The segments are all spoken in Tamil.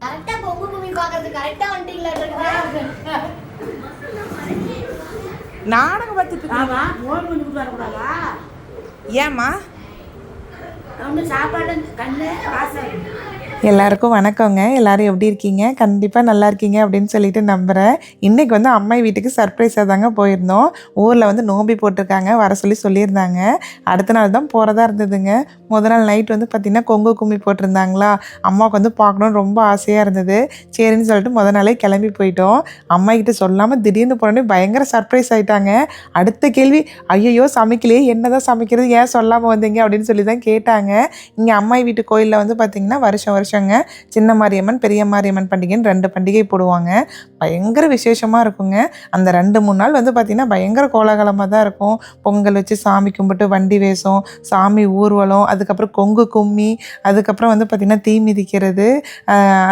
கரெக்டா பொங்கு கும்மி பாக்குறது கரெக்டா வந்துட்டீங்களா நாடகம் பார்த்துட்டு ஆமா மோர் கொஞ்சம் விட்டு வரக்கூடாதா? ஏம்மா? ஒன்று சாப்பாடு கண்ணு வாசல். எல்லாருக்கும் வணக்கங்க. எல்லாரும் எப்படி இருக்கீங்க? கண்டிப்பாக நல்லா இருக்கீங்க அப்படின்னு சொல்லிட்டு நம்புகிறேன் இன்றைக்கி வந்து அம்மாய் வீட்டுக்கு சர்ப்ரைஸாக தாங்க போயிருந்தோம். ஊரில் வந்து நோம்பி போட்டிருக்காங்க வர சொல்லி சொல்லியிருந்தாங்க. அடுத்த நாள் தான் போகிறதா இருந்ததுங்க. முதல் நாள் நைட் வந்து பார்த்திங்கன்னா கொங்கு கும்மி போட்டிருந்தாங்களா? அம்மாவுக்கு வந்து பார்க்கணுன்னு ரொம்ப ஆசையாக இருந்தது. சரின்னு சொல்லிட்டு முதல் நாளே கிளம்பி போயிட்டோம். அம்மாக்கிட்ட சொல்லாமல் திடீர்னு போனோடனே பயங்கர சர்ப்ரைஸ் ஆகிட்டாங்க அடுத்த கேள்வி ஐயையோ சமைக்கலையே என்னதான் சமைக்கிறது? ஏன் சொல்லாமல் வந்தீங்க? அப்படின்னு சொல்லி தான் கேட்டாங்க. இங்கே அம்மாய் வீட்டு கோயிலில் வந்து பார்த்திங்கன்னா வருஷம் வருஷங்க சின்ன மாரியம்மன் பெரிய மாரியம்மன் பண்டிகைன்னு ரெண்டு பண்டிகை போடுவாங்க. பயங்கர விசேஷமாக இருக்குங்க. அந்த ரெண்டு மூணு நாள் வந்து பார்த்திங்கன்னா பயங்கர கோலாகலமாக தான் இருக்கும். பொங்கல் வச்சு சாமி கும்பிட்டு வண்டி வேஷம் சாமி ஊர்வலம் அதுக்கப்புறம் கொங்கு கும்மி அதுக்கப்புறம் வந்து பார்த்திங்கன்னா தீ மிதிக்கிறது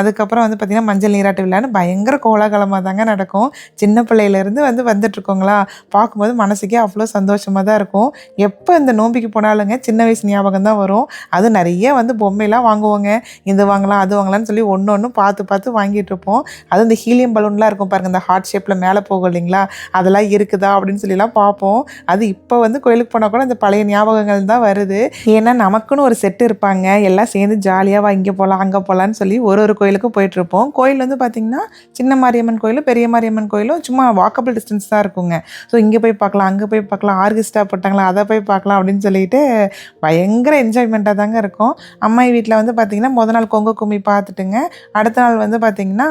அதுக்கப்புறம் வந்து பார்த்திங்கன்னா மஞ்சள் நீராட்டு விழான்னு பயங்கர கோலாகலமாக தாங்க நடக்கும். சின்ன பிள்ளையிலேருந்து வந்து வந்துட்டுருக்கோங்களா? பார்க்கும்போது மனசுக்கே அவ்வளோ சந்தோஷமாக தான் இருக்கும். எப்போ இந்த நோம்பிக்கு போனாலுங்க சின்ன வயசு ஞாபகம் தான் வரும். அது நிறைய வந்து பொம்மைலாம் வாங்குவோங்க. இந்த இது வாங்கலாம் அது வாங்கலாம்னு சொல்லி ஒன்று ஒன்று பார்த்து பார்த்து வாங்கிட்டு இருப்போம். அது இந்த ஹீலியம் பலூன்லாம் இருக்கும் பாருங்க இந்த ஹார்ட் ஷேப்பில் மேலே போகும் இல்லைங்களா? அதெல்லாம் இருக்குதா அப்படின்னு சொல்லிலாம் பார்ப்போம். அது இப்போ வந்து கோயிலுக்கு போனால் கூட இந்த பழைய ஞாபகங்கள் தான் வருது. ஏன்னா நமக்குன்னு ஒரு செட்டு இருப்பாங்க. எல்லாம் சேர்ந்து ஜாலியாக வா இங்கே போகலாம் அங்கே போகலான்னு சொல்லி ஒரு ஒரு கோயிலுக்கும் போயிட்டு இருப்போம். கோயில் வந்து பார்த்திங்கன்னா சின்ன மாரியம்மன் கோயிலும் பெரிய மாரியம்மன் கோயிலும் சும்மா வாக்கபிள் டிஸ்டன்ஸ் தான் இருக்குங்க. ஸோ இங்கே போய் பார்க்கலாம் அங்கே போய் பார்க்கலாம் ஆர்கெஸ்ட்ரா போட்டாங்களா அதை போய் பார்க்கலாம் அப்படின்னு சொல்லிட்டு பயங்கர என்ஜாய்மெண்ட்டாக தாங்க இருக்கும். அம்மா வீட்டில் வந்து பார்த்திங்கன்னா முத நாள் கொங்கு கும்மி பார்த்துட்டுங்க. அடுத்த நாள் வந்து பார்த்திங்கன்னா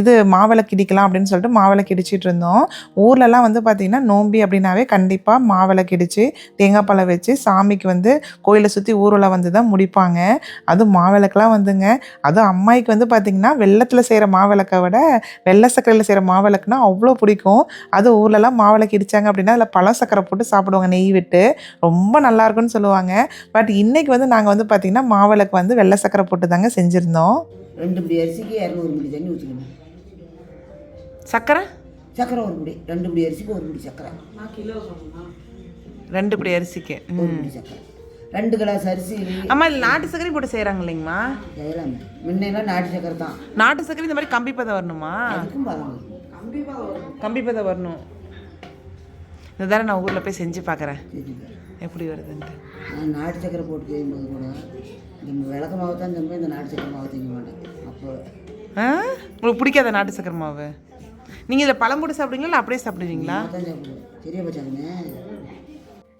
இது மாவிளக்கு இடிக்கலாம் அப்படின்னு சொல்லிட்டு மாவிளக்கு கிடிச்சிட்டு இருந்தோம். ஊர்லலாம் வந்து பார்த்திங்கன்னா நோம்பி அப்படின்னாவே கண்டிப்பாக மாவிளக்கு இடித்து தேங்காய் பழம் வச்சு சாமிக்கு வந்து கோயிலை சுற்றி ஊரில் வந்து தான் முடிப்பாங்க. அதுவும் மாவிளக்குலாம் வந்துங்க. அதுவும் அம்மாய்க்கு வந்து பார்த்திங்கன்னா வெள்ளத்தில் செய்கிற மாவிளக்கை விட வெள்ளை சர்க்கரையில் செய்கிற மாவிளக்குனா அவ்வளோ பிடிக்கும். அது ஊர்லலாம் மாவிளக்கு இடித்தாங்க அப்படின்னா அதில் பழம் சக்கரை போட்டு சாப்பிடுவாங்க நெய் விட்டு. ரொம்ப நல்லாயிருக்குன்னு சொல்லுவாங்க. பட் இன்றைக்கி வந்து நாங்கள் வந்து பார்த்திங்கன்னா மாவிளக்கு வந்து வெள்ளை சக்கரை போட்டு தாங்க செஞ்சுருந்தோம்? ரெண்டு பிடி அரிசிக்கு இரநூறு பிடி தண்ணி ஊற்றிக்கணும் சக்கரை? சக்கரை ஒரு பிடி ரெண்டு பிடி அரிசிக்கு ஒரு பிடி சக்கரை. ரெண்டு படி அரிசிக்கு. ஒரு பிடி சக்கரை. ரெண்டு கிளாஸ் அரிசி. அம்மா இதில் நாட்டு சர்க்கரை போட்டு செய்கிறாங்க இல்லைங்கம்மா? செய்யலாமே. முன்னெல்லாம் நாட்டு சக்கரை தான். நாட்டு சர்க்கரை இந்த மாதிரி கம்பி பதம் வரணுமா? அதுக்கும் பதம் கம்பி பதம் வரணும். இதுதானே நான் ஊரில் போய் செஞ்சு பார்க்குறேன் எப்படி வருதுன்ட்டு? நான் நாட்டு சக்கரை போட்டு செய்யும்போது கூட இந்த விளக்க மாவு தான் செஞ்சோம் இந்த நாட்டு சக்கரை மாவு செய்ய மாட்டேன். அப்போ ஆ? உங்களுக்கு பிடிக்காத நாட்டு சக்கரை மாவு? நீங்கள் இதில் பழம் போட்டு சாப்பிடுவீங்களா இல்லை அப்படியே சாப்பிடுவீங்களா? தான் சாப்பிடுவேன். சரியா பச்சாங்கண்ணே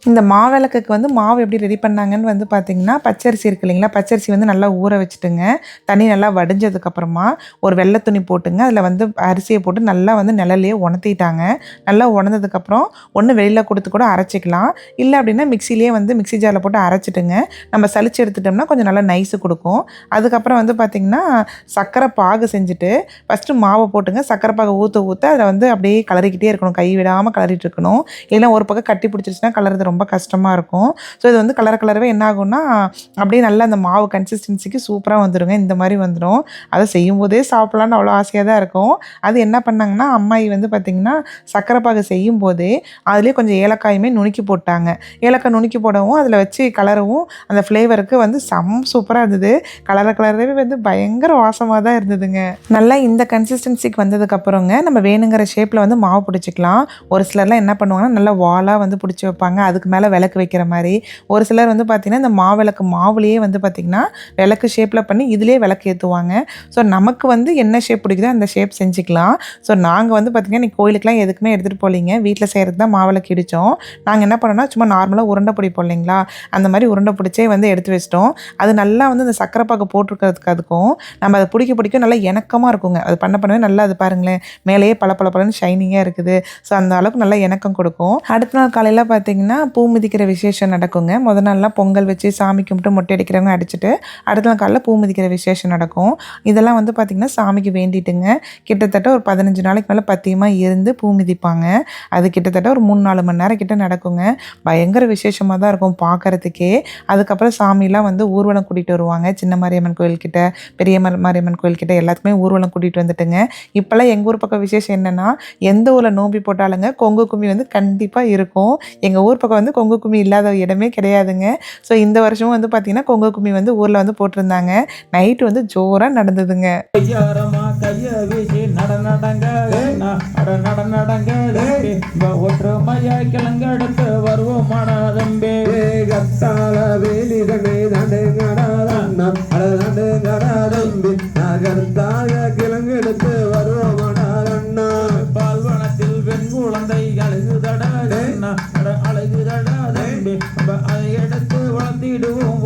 இந்த மாவிளக்குக்கு வந்து மாவு எப்படி ரெடி பண்ணாங்கன்னு வந்து பார்த்தீங்கன்னா பச்சரிசி இருக்கு இல்லைங்களா? பச்சரிசி வந்து நல்லா ஊற வச்சுட்டுங்க. தண்ணி நல்லா வடிஞ்சதுக்கப்புறமா ஒரு வெள்ளை துணி போட்டுங்க. அதில் வந்து அரிசியை போட்டு நல்லா வந்து நிழலையே உணர்த்திட்டாங்க. நல்லா உணர்ந்ததுக்கப்புறம் ஒன்று வெளியில் கொடுத்து கூட அரைச்சிக்கலாம். இல்லை அப்படின்னா மிக்சிலேயே வந்து மிக்ஸி ஜாரில் போட்டு அரைச்சிட்டுங்க. நம்ம சளிச்சு எடுத்துட்டோம்னா கொஞ்சம் நல்லா நைஸு கொடுக்கும். அதுக்கப்புறம் வந்து பார்த்திங்கன்னா சர்க்கரை பாகு செஞ்சுட்டு ஃபஸ்ட்டு மாவை போட்டுங்க. சர்க்கரை பாகு ஊற்ற ஊற்ற அதில் வந்து அப்படியே கலரிக்கிட்டே இருக்கணும். கை விடாமல் கலரிட்டு இருக்கணும். இல்லைன்னா ஒரு பக்கம் கட்டி பிடிச்சிருச்சுன்னா கலர்றது ரொம்ப கஷ்டமாக இருக்கும். ஸோ இது வந்து கலர் கலரவே என்ன ஆகும்னா அப்படியே நல்லா அந்த மாவு கன்சிஸ்டன்சிக்கு சூப்பராக வந்துடுங்க இந்த மாதிரி வந்துடும் அதை செய்யும்போதே சாப்பிட்லான்னு அவ்வளோ ஆசையாக தான் இருக்கும். அது என்ன பண்ணாங்கன்னா அம்மாயி வந்து பார்த்திங்கன்னா சக்கரை பாகு செய்யும் போதே அதுலேயே கொஞ்சம் ஏலக்காயுமே நுணுக்கி போட்டாங்க. ஏலக்காய் நுணுக்கி போடவும் அதில் வச்சு கலரவும் அந்த ஃப்ளேவருக்கு வந்து சம் சூப்பராக இருந்தது. கலர் கலரவே வந்து பயங்கர வாசமாக தான் இருந்ததுங்க. நல்லா இந்த கன்சிஸ்டன்சிக்கு வந்ததுக்கப்புறங்க நம்ம வேணுங்கிற ஷேப்பில் வந்து மாவு பிடிச்சிக்கலாம். ஒரு சிலர்லாம் என்ன பண்ணுவாங்கன்னா நல்லா வாலாக வந்து பிடிச்சி வைப்பாங்க. அது அதுக்கு மேலே விளக்கு வைக்கிற மாதிரி. ஒரு சிலர் வந்து பார்த்திங்கன்னா இந்த மாவிளக்கு மாவுலேயே வந்து பார்த்திங்கன்னா விளக்கு ஷேப்பில் பண்ணி இதுலேயே விளக்கு ஏற்றுவாங்க ஸோ நமக்கு வந்து என்ன ஷேப் பிடிக்குதோ அந்த ஷேப் செஞ்சுக்கலாம். ஸோ நாங்கள் வந்து பார்த்திங்கன்னா இன்றைக்கி கோயிலுக்குலாம் எதுக்குமே எடுத்துகிட்டு போகலிங்க. வீட்டில் செய்கிறது தான் மாவிளக்கு இடித்தோம் நாங்கள் என்ன பண்ணோம்னா சும்மா நார்மலாக உருண்டை பிடிப்போம் இல்லைங்களா? அந்த மாதிரி உருண்டை பிடிச்சே வந்து எடுத்து வச்சிட்டோம். அது நல்லா வந்து அந்த சக்கரை பாக்கு போட்டிருக்கிறதுக்கு அதுக்கும் நம்ம அதை பிடிக்க பிடிக்க நல்லா இணக்கமாக இருக்குங்க. அது பண்ண பண்ணவே நல்லா அது பாருங்களேன் மேலேயே பல பல பலன்னு ஷைனிங்காக இருக்குது. ஸோ அந்த அளவுக்கு நல்லா இணக்கம் கொடுக்கும். அடுத்த நாள் காலையில் பார்த்தீங்கன்னா பூ மிதிக்கிற விசேஷம் நடக்குங்க. முதல் நாள்லாம் பொங்கல் வச்சு சாமி கும்பிட்டு மொட்டை அடிக்கிறவங்க அடிச்சுட்டு அடுத்த நாள் காலையில் பூ மிதிக்கிற விசேஷம் நடக்கும். இதெல்லாம் வந்து பார்த்திங்கன்னா சாமிக்கு வேண்டிட்டுங்க. கிட்டத்தட்ட ஒரு பதினஞ்சு நாளைக்கு மேலே பத்தியமாக இருந்து பூ மிதிப்பாங்க. அது கிட்டத்தட்ட ஒரு மூணு நாலு மணி நேரம் கிட்ட நடக்குங்க. பயங்கர விசேஷமாக தான் இருக்கும் பார்க்கறதுக்கே அதுக்கப்புறம் சாமிலாம் வந்து ஊர்வலம் கூட்டிகிட்டு வருவாங்க. சின்ன மாரியம்மன் கோயில்கிட்ட பெரிய ம- மாரியம்மன் கோயில்கிட்ட எல்லாத்துக்குமே ஊர்வலம் கூட்டிகிட்டு வந்துட்டுங்க. இப்போல்லாம் எங்கள் ஊர் பக்கம் விசேஷம் என்னென்னா எந்த ஊரில் நோம்பி போட்டாலுங்க கொங்கு கும்மி வந்து கண்டிப்பாக இருக்கும். எங்கள் ஊர் பக்கம் வந்து கொங்கு கும்மி இல்லாத இடமே கிடையாதுங்க. ஸோ இந்த வருஷமும் வந்து பார்த்தீங்கன்னா கொங்கு கும்மி வந்து ஊரில் வந்து போட்டிருந்தாங்க. நைட்டு வந்து ஜோராக நடந்ததுங்க. ஒற்றுமையா கிளங்கடுத்து வருவோம் மனதம்பே கத்தால வேலிதமே நடுங்கடாதம் நகர்த்தாக கிளங்கெடுத்து வீடு நம்ம அதை எடுத்து வளர்த்திடுவோம்.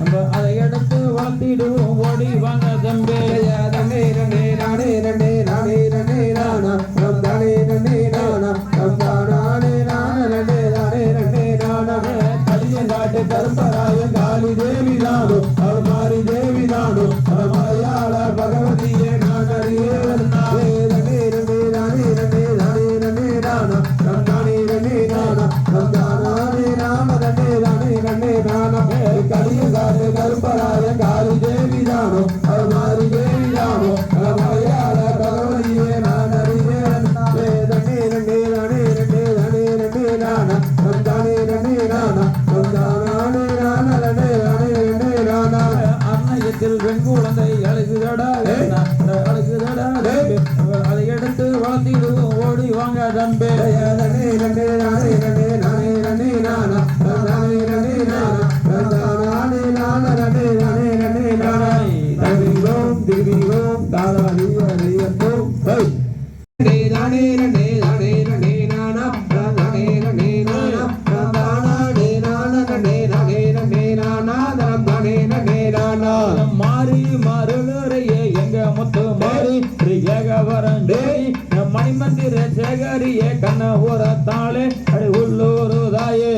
நம்ம அதை எடுத்து வளர்த்திடுவோம். ஓடி வாங்க தம்பே தம்பே இரண்டே நாடே இரண்டே நாடே மாறி மருளறையே எங்க முத்து மாறி ஏக வரண்டே ಮಂದಿರ ಜಗರಿಯ ಕನ್ನ ಹೊರ ತಾಳೆ ಅಡಿ ಹುಲ್ಲೂರು ದಾಯೇ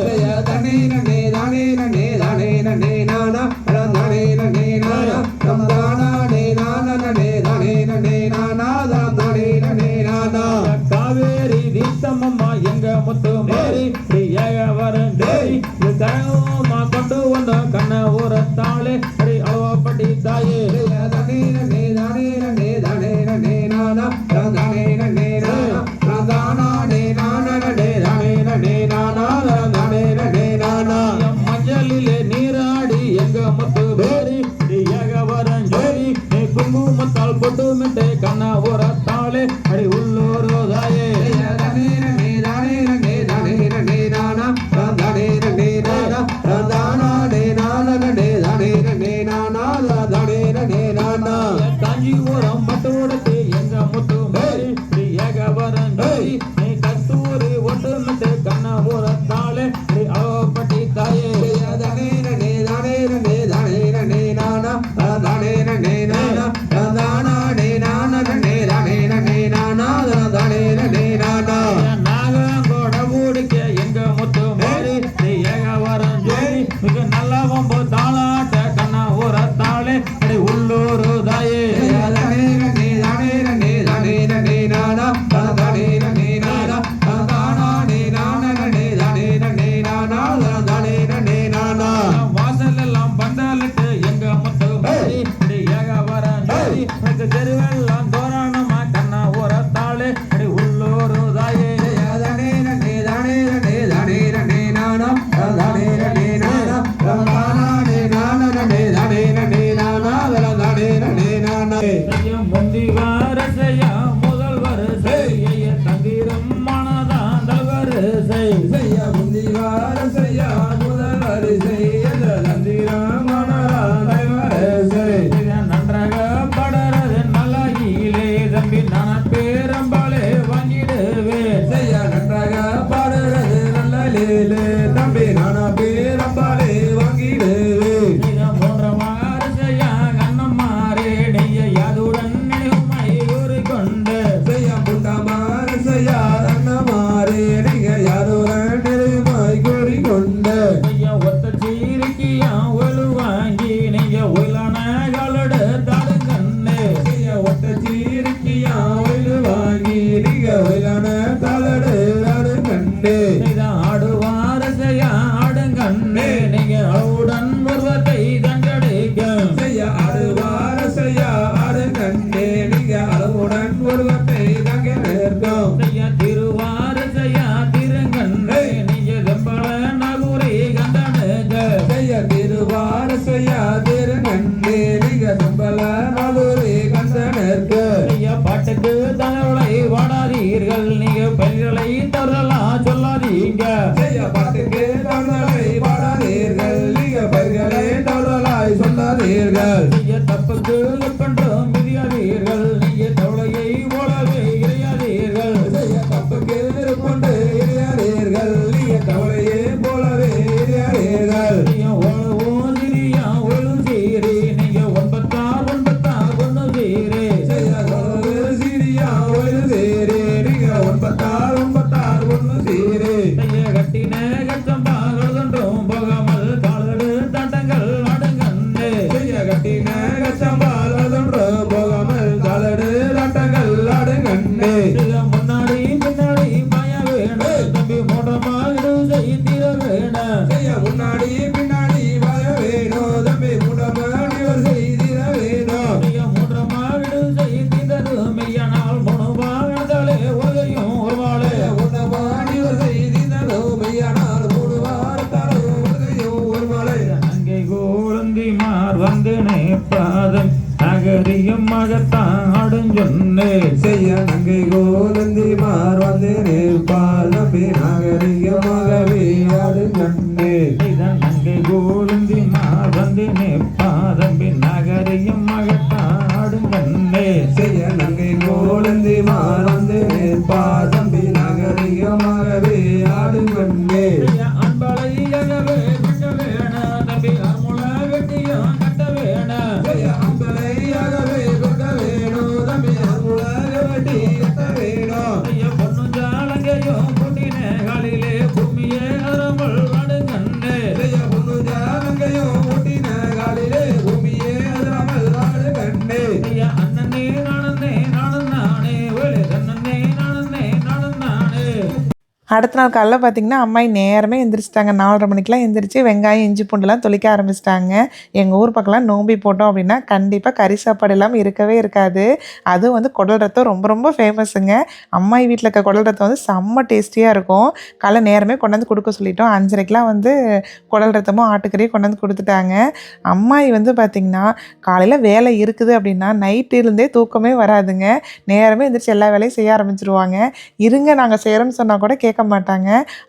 ದಾನೇ ನಡೆ ದಾನೇ ನಡೆ ದಾನೇ ನಡೆ ನಾನ ಅಡ ದಾನೇ ನಡೆ ನಾನ ನಮ್ ದಾನ ನೇ ನಾನ ನಡೆ ದಾನೇ ನಡೆ ನಾನ ದಾನ ದಾನೇ ನಡೆ ನಾನ ಕಾವೇರಿ ದೀಪ್ತಮ್ಮ ಎಂಗ ಮುತ್ತು ಮೇರಿ ಪ್ರಿಯಾಯ ವರಂ ದೇವಿ ತರಮ್ಮ ಕೊಂಡು ಒಂದು ಕನ್ನ ಹೊರ ತಾಳೆ ಅಡಿ ಅಳುವ ಪಡಿ ತಾಯೇ ದಾನೇ ನಡೆ திருவார செய்ய திருநன்னே தும்பல நலுரே கந்தனருக்கு பாட்டுக்கு தலைவலை வாடாதீர்கள் நீங்க அடுஞ்சொன்னு செய்ய நங்கை கோலந்தி மார் வந்து நிற்பால் நம்பி நாகரே. அடுத்த நாள் காலைல பார்த்தீங்கன்னா அம்மாயி நேரமே எந்திரிச்சிட்டாங்க. நாலரை மணிக்கெலாம் எந்திரிச்சு வெங்காயம் இஞ்சி பூண்டுலாம் தொளிக்க ஆரம்பிச்சிட்டாங்க. எங்கள் ஊர் பக்கம்லாம் நோம்பி போட்டோம் அப்படின்னா கண்டிப்பாக கறி சாப்பாடு இல்லாமல் இருக்கவே இருக்காது. அதுவும் வந்து குடல் ரத்தம் ரொம்ப ரொம்ப ஃபேமஸுங்க அம்மாயி வீட்டில் இருக்க குடல் ரத்தம் வந்து செம்ம டேஸ்டியாக இருக்கும். காலைல நேரமே கொண்டாந்து கொடுக்க சொல்லிட்டோம். அஞ்சரைக்கெலாம் வந்து குடல் ரத்தமும் ஆட்டுக்கறியும் கொண்டாந்து கொடுத்துட்டாங்க. அம்மாயி வந்து பார்த்திங்கன்னா காலையில் வேலை இருக்குது அப்படின்னா நைட்டு இருந்தே தூக்கமே வராதுங்க. நேரமே எந்திரிச்சு எல்லா வேலையும் செய்ய ஆரம்பிச்சிருவாங்க. இருங்க நாங்கள் செய்கிறோம்னு சொன்னால் கூட கேட்க மாட்டாங்க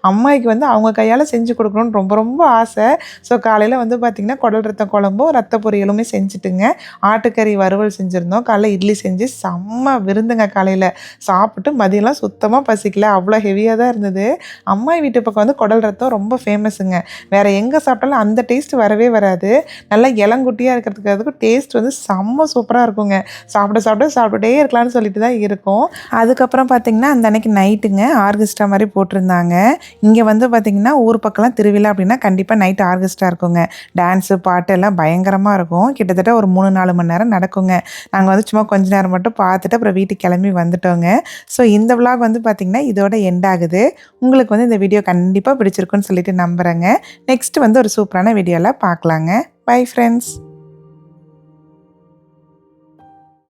அம்மாய்க்கு வந்து அவங்க கையால் செஞ்சு கொடுக்கணும்னு ரொம்ப ரொம்ப ஆசை. ஸோ காலையில் வந்து பார்த்திங்கன்னா குடல் ரத்த குழம்பும் ரத்த பொரியலுமே செஞ்சுட்டுங்க. ஆட்டுக்கறி வறுவல் செஞ்சுருந்தோம். காலைல இட்லி செஞ்சு செம்ம விருந்துங்க காலையில். சாப்பிட்டு மதியம்லாம் சுத்தமாக பசிக்கல. அவ்வளோ ஹெவியாக தான் இருந்தது. அம்மாய் வீட்டு பக்கம் வந்து குடல் ரத்தம் ரொம்ப ஃபேமஸுங்க வேறு எங்கே சாப்பிட்டாலும் அந்த டேஸ்ட் வரவே வராது. நல்லா இளங்குட்டியாக இருக்கிறதுக்கு அதுக்கும் டேஸ்ட் வந்து செம்ம சூப்பராக இருக்குங்க. சாப்பிட சாப்பிட சாப்பிட்டுட்டே இருக்கலாம்னு சொல்லிட்டு தான் இருக்கும். அதுக்கப்புறம் பார்த்திங்கன்னா அந்த அன்னைக்கு நைட்டுங்க ஆர்கெஸ்ட்ரா மாதிரி போட்டிருந்தாங்க. இங்கே வந்து பார்த்திங்கன்னா ஊர் பக்கம்லாம் திருவிழா அப்படின்னா கண்டிப்பாக நைட் ஆர்கெஸ்ட்ரா இருக்குங்க. டான்ஸு பாட்டு எல்லாம் பயங்கரமாக இருக்கும். கிட்டத்தட்ட ஒரு மூணு நாலு மணி நேரம் நடக்குங்க. நாங்கள் வந்து சும்மா கொஞ்ச நேரம் மட்டும் பார்த்துட்டு அப்புறம் வீட்டுக்கு கிளம்பி வந்துட்டோங்க. ஸோ இந்த விளாக் வந்து பார்த்திங்கன்னா இதோட எண்ட் ஆகுது. உங்களுக்கு வந்து இந்த வீடியோ கண்டிப்பாக பிடிச்சிருக்குன்னு சொல்லிட்டு நம்புகிறேங்க நெக்ஸ்ட் வந்து ஒரு சூப்பரான வீடியோவில் பார்க்கலாங்க. Bye friends